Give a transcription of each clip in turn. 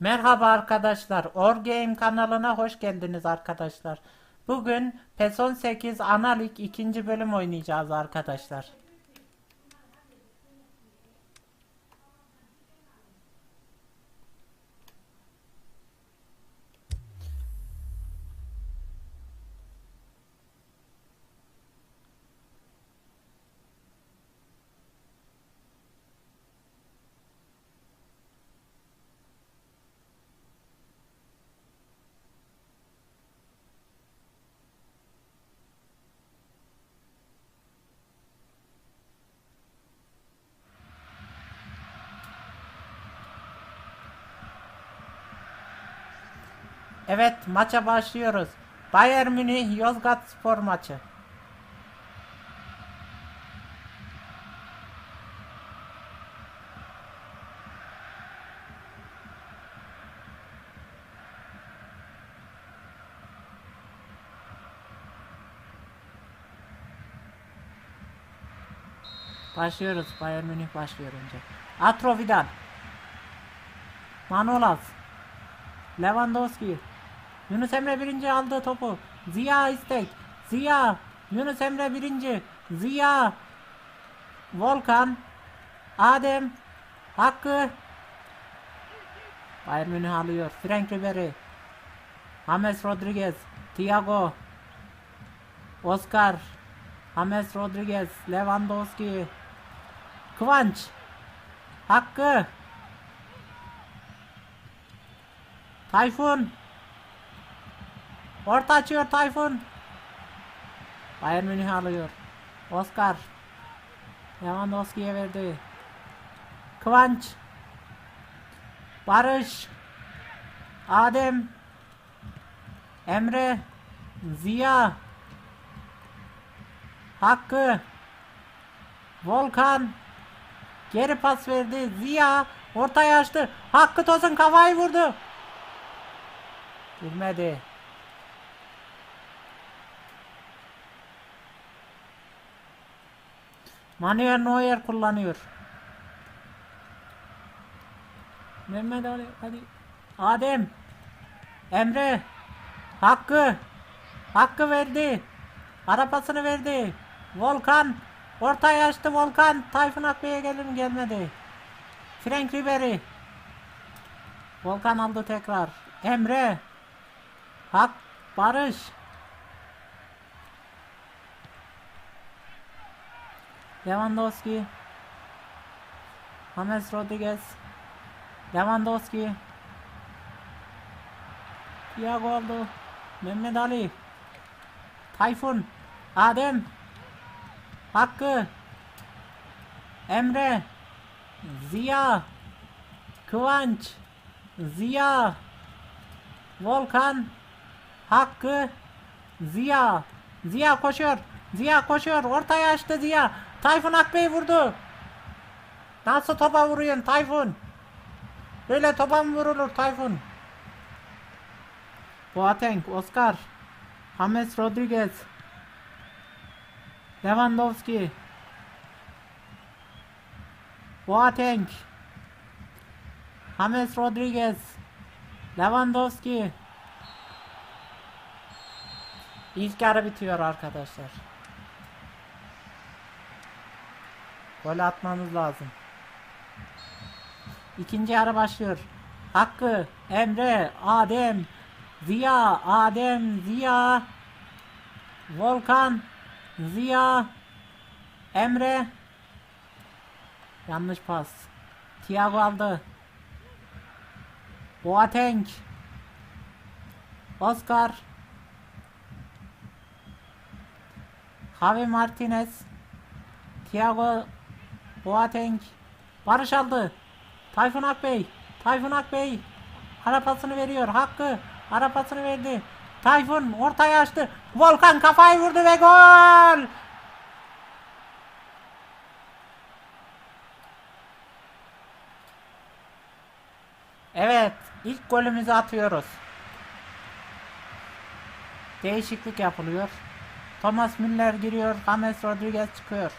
Merhaba arkadaşlar. Orgame kanalına hoş geldiniz arkadaşlar. Bugün PES 18 Ana Lig 2. bölüm oynayacağız arkadaşlar. Evet maça başlıyoruz. Bayern Münih Yozgat Spor maçı. Başlıyoruz. Bayern Münih başlıyor önce. Atro Vidal. Manolas. Lewandowski. Yunus Emre birinci aldı topu. Ziya istek. Ziya. Yunus Emre birinci. Ziya. Volkan. Adem. Hakkı. Bayern Münih alıyor. Frank Ribery. James Rodriguez. Thiago. Oscar. James Rodriguez. Lewandowski. Kıvanç. Hakkı. Tayfun. Orta açıyor Tayfun. Bayern Münih alıyor. Oscar. Lewandowski'ye verdi. Kıvanç. Barış. Adem. Emre. Ziya. Hakkı. Volkan. Geri pas verdi. Ziya. Ortaya açtı. Hakkı Tosun kafayı vurdu. Girmedi. Manuel Neuer kullanıyor. Mehmet Ali hadi. Adem. Emre. Hakkı. Hakkı verdi. Arapasını verdi. Volkan. Ortaya açtı Volkan. Tayfun Akbey'e gelir mi gelmedi. Frank Ribery. Volkan aldı tekrar. Emre. Hak. Barış. Lewandowski. James Rodriguez. Lewandowski. Thiago aldı. Mehmet Ali. Tayfun. Adem. Hakkı. Emre. Ziya. Kıvanç. Ziya. Volkan. Hakkı. Ziya. Ziya koşuyor. Ziya koşuyor. Ortaya açtı Ziya. Tayfun Akbey vurdu. Nasıl topa vuruyorsun Tayfun? Böyle topa mı vurulur Tayfun? Boateng, Oscar. James Rodriguez. Lewandowski. Boateng. James Rodriguez. Lewandowski. İlk yarı bitiyor arkadaşlar. Gol atmamız lazım. İkinci yarı başlıyor. Hakkı, Emre, Adem, Ziya, Adem, Ziya, Volkan, Ziya, Emre. Yanlış pas. Thiago aldı. Boateng. Oscar. Javi Martinez. Thiago Boateng. Barış aldı. Tayfun Akbey. Tayfun Akbey. Arapasını veriyor. Hakkı. Arapasını verdi. Tayfun ortaya açtı. Volkan kafayı vurdu ve gol. Evet. ilk golümüzü atıyoruz. Değişiklik yapılıyor. Thomas Müller giriyor. James Rodriguez çıkıyor.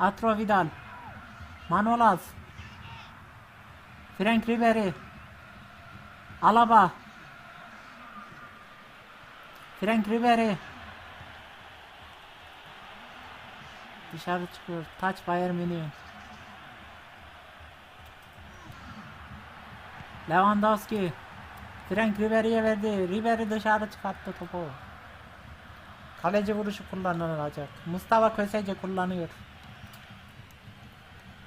Atro Vidal. Manolas. Frank Ribery. Alaba. Frank Ribery. Dışarı çıkıyor. Taç Bayern Münih. Lewandowski. Frank Ribery'e verdi. Ribery dışarı çıkarttı topu. Kaleci vuruşu kullanılacak. Mustafa Kösece kullanıyor.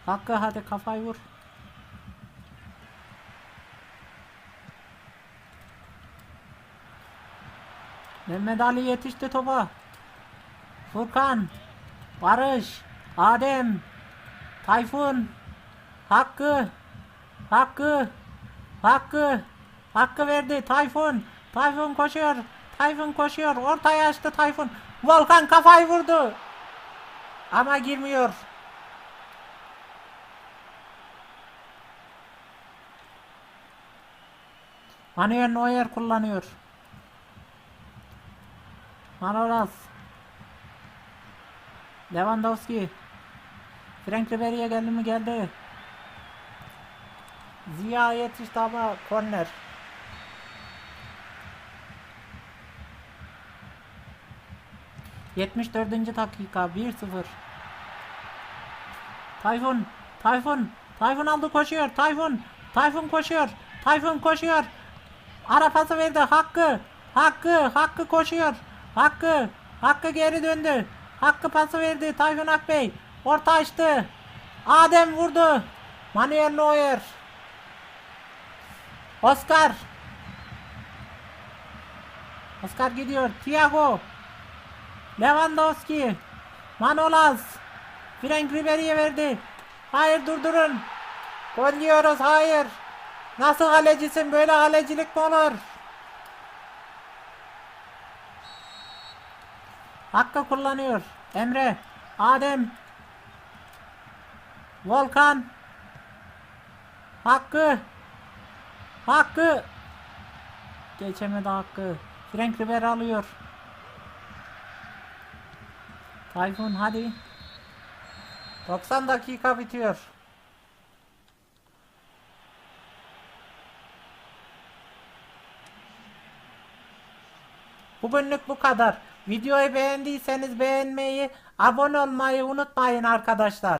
Hakkı hadi kafayı vur. Mehmet Ali yetişti topa. Furkan. Barış. Adem. Tayfun. Hakkı. Hakkı. Hakkı. Hakkı verdi. Tayfun. Tayfun koşuyor. Tayfun koşuyor. Ortaya açtı Tayfun. Volkan kafayı vurdu. Ama girmiyor. Manuel Neuer kullanıyor. Manolas. Lewandowski. Frank Ribery'e geldi mi geldi. Ziya yetişti ama korner. Yetmiş dördüncü dakika 1-0. Tayfun, Tayfun, Tayfun aldı koşuyor. Tayfun, Tayfun koşuyor. Tayfun koşuyor. Ara pası verdi. Hakkı, Hakkı, Hakkı koşuyor. Hakkı, Hakkı geri döndü. Hakkı pası verdi. Tayfun Akbey orta açtı. Adem vurdu. Manuel Neuer. Oscar. Oscar gidiyor. Thiago. Lewandowski. Manolas. Frank Ribery'e verdi. Hayır durdurun. Gol diyoruz hayır. Nasıl kalecisin böyle kalecilik mi olur? Hakkı kullanıyor. Emre. Adem. Volkan. Hakkı. Hakkı. Geçemedi Hakkı. Frank Ribery alıyor. Tayfun hadi. 90 dakika bitiyor. Bugünlük bu kadar. Videoyu beğendiyseniz beğenmeyi, abone olmayı unutmayın arkadaşlar.